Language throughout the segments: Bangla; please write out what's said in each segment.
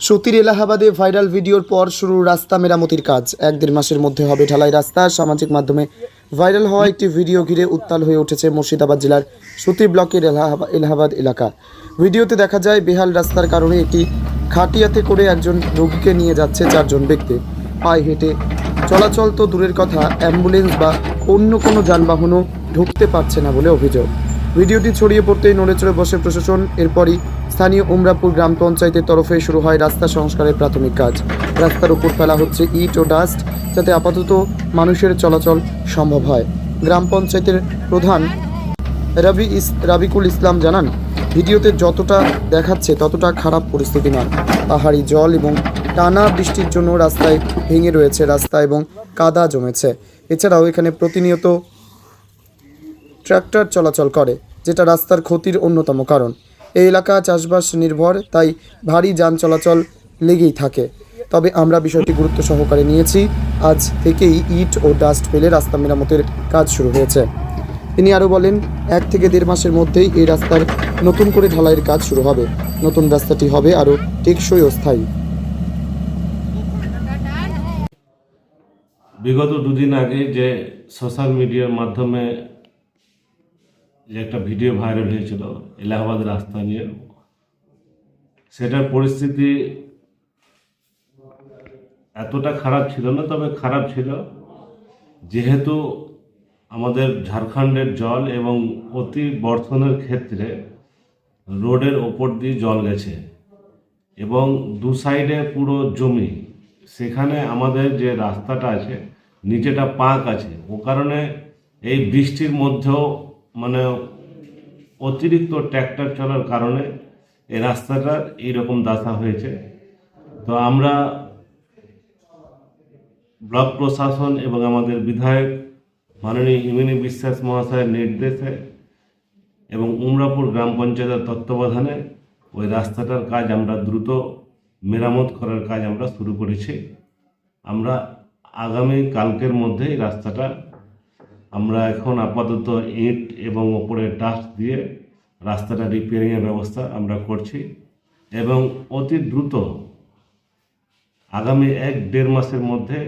সতীর এলাহাবাদে ভাইরাল ভিডিওর পর শুরু রাস্তা মেরামতির কাজ। এক দেড় মাসের মধ্যে হবে ঢালাই রাস্তা। সামাজিক মাধ্যমে ভাইরাল হওয়া একটি ভিডিও ঘিরে উত্তাল হয়ে উঠেছে মুর্শিদাবাদ জেলার সতী ব্লকের এলাহাবা- এলাহাবাদ এলাকা। ভিডিওতে দেখা যায়, বেহাল রাস্তার কারণে একটি খাটিয়াতে করে একজন রোগীকে নিয়ে যাচ্ছে চারজন ব্যক্তি। পায়ে হেঁটে চলাচল তো দূরের কথা, অ্যাম্বুলেন্স বা অন্য কোনো যানবাহনও ঢুকতে পারছে না বলে অভিযোগ। ভিডিওটি ছড়িয়ে পড়তেই নড়েচড়ে বসে প্রশাসন। এরপরই স্থানীয় উমরাপুর গ্রাম পঞ্চায়েতের তরফে শুরু হয় রাস্তা সংস্কারের প্রাথমিক কাজ। রাস্তার উপর ফেলা হচ্ছে ইট ও ডাস্ট যাতে আপাতত মানুষের চলাচল সম্ভব হয়। গ্রাম পঞ্চায়েতের প্রধান রবি ইস, রাবিকুল ইসলাম জানান, ভিডিওতে যতটা দেখাচ্ছে ততটা খারাপ পরিস্থিতি নয়। পাহাড়ি জল এবং টানা বৃষ্টির জন্য রাস্তায় ভেঙে রয়েছে রাস্তা এবং কাদা জমেছে। এছাড়াও এখানে প্রতিনিয়ত ট্রাক্টর চলাচল করে, যেটা রাস্তার ক্ষতির অন্যতম কারণ। এই এলাকা চাষবাস নির্ভর, তাই ভারী যান চলাচল লেগেই থাকে। তবে আমরা বিষয়টি গুরুত্ব সহকারে নিয়েছি। আজ থেকেই ইট ও ডাস্ট ফেলে রাস্তা মেরামতের কাজ শুরু হয়েছে। তিনি আরও বলেন, এক থেকে দেড় মাসের মধ্যেই এই রাস্তার নতুন করে ঢালাইয়ের কাজ শুরু হবে। নতুন রাস্তাটি হবে আরও টেকসই ও স্থায়ী। বিগত দুদিন আগে যে সোশ্যাল মিডিয়ার মাধ্যমে যে একটা ভিডিও ভাইরাল হয়েছিল, এলাহাবাদ রাস্তা নিয়ে। সেটার পরিস্থিতি এতটা খারাপ ছিল না, তবে খারাপ ছিল। যেহেতু আমাদের ঝাড়খণ্ডের জল এবং অতি বর্ষণের ক্ষেত্রে রোডের ওপর দিয়ে জল গেছে এবং দু সাইডে পুরো জমি, সেখানে আমাদের যে রাস্তাটা আছে, নিচেটা পাঁক আছে। ও কারণে এই বৃষ্টির মধ্যেও মানে অতিরিক্ত ট্র্যাক্টর চলার কারণে এই রাস্তাটার এইরকম দাসা হয়েছে। তো আমরা ব্লক প্রশাসন এবং আমাদের বিধায়ক মাননীয় ইমিনী বিশ্বাস মহাশয়ের নির্দেশে এবং উমরাপুর গ্রাম পঞ্চায়েতের তত্ত্বাবধানে ওই রাস্তাটার কাজ আমরা দ্রুত মেরামত করার কাজ আমরা শুরু করেছি। আমরা আগামী কালকের মধ্যেই রাস্তাটা আমরা এখন আপাতত ইট এবং ওপরে ডাস্ট দিয়ে রাস্তাটা রিপেয়ারিংয়ের ব্যবস্থা আমরা করছি এবং অতি দ্রুত আগামী এক দেড় মাসের মধ্যে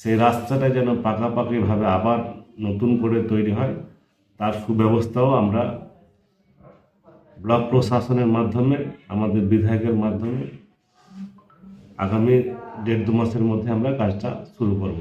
সেই রাস্তাটা যেন পাকাপাকিভাবে আবার নতুন করে তৈরি হয়, তার সুব্যবস্থাও আমরা ব্লক প্রশাসনের মাধ্যমে, আমাদের বিধায়কের মাধ্যমে আগামী দেড় দু মাসের মধ্যে আমরা কাজটা শুরু করব।